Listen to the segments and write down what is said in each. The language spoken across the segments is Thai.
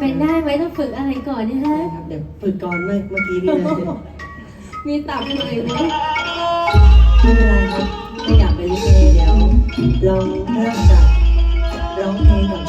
เป็นได้ไหมต้องฝึกอะไรก่อนนี่ฮะเดี๋ยวฝึกก่อนเมื่อเมื่อกี้นี่เลยมีตับเลยเนาะไม่เป็นไรครับไม่อยากไปลิเกเดี๋ยวลองเริ่มจากร้องเพลงก่อน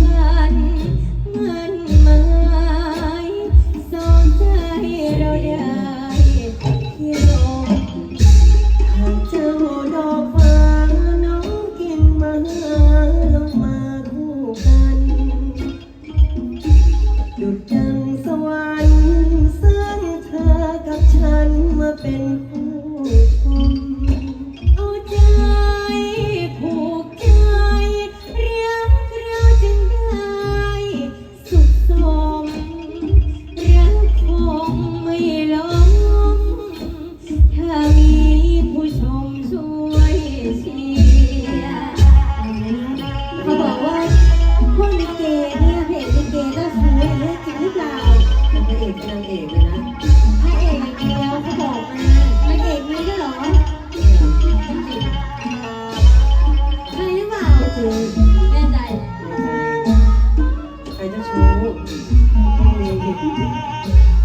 love. เด็กผู้หญิง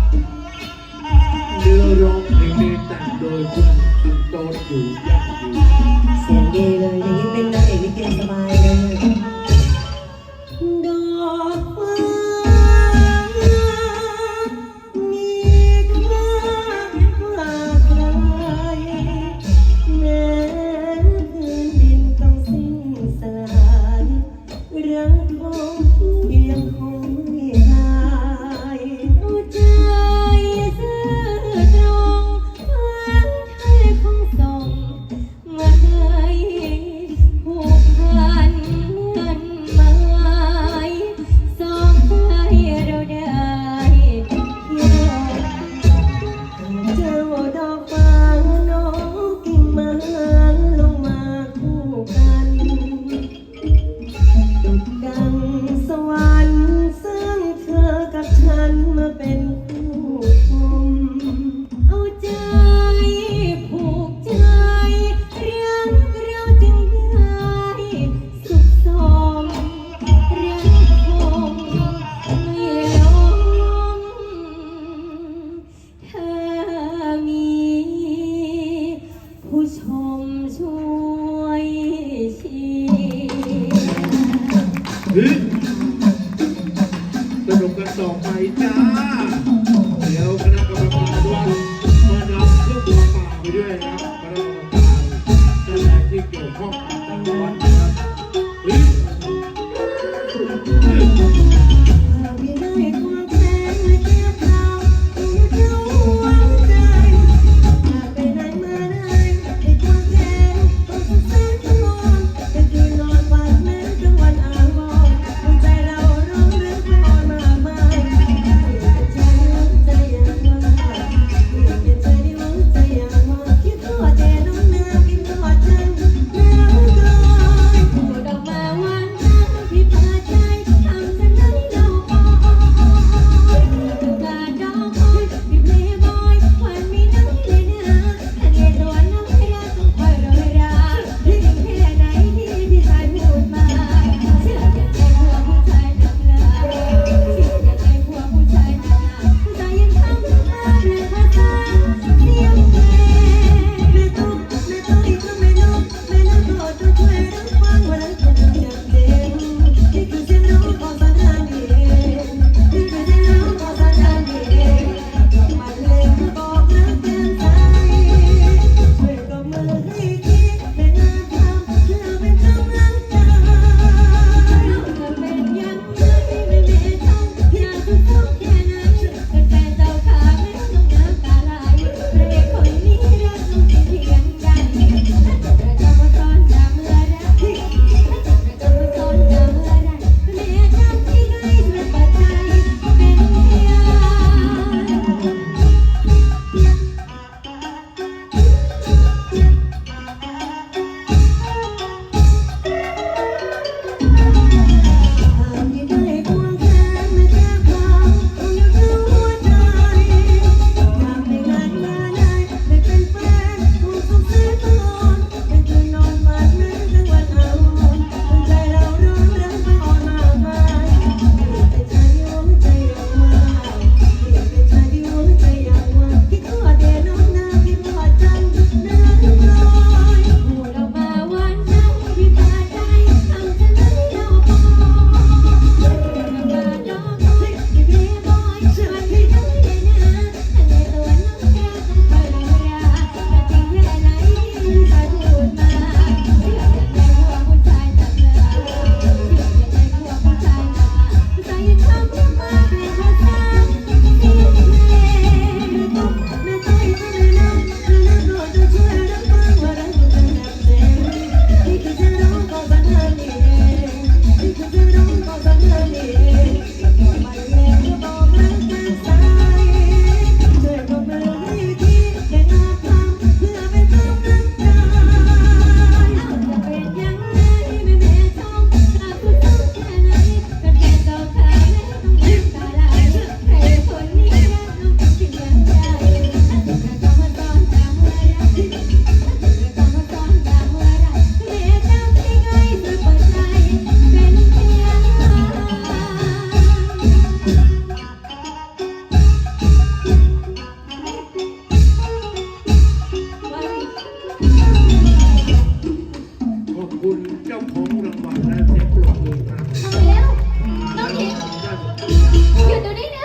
我觉得呀。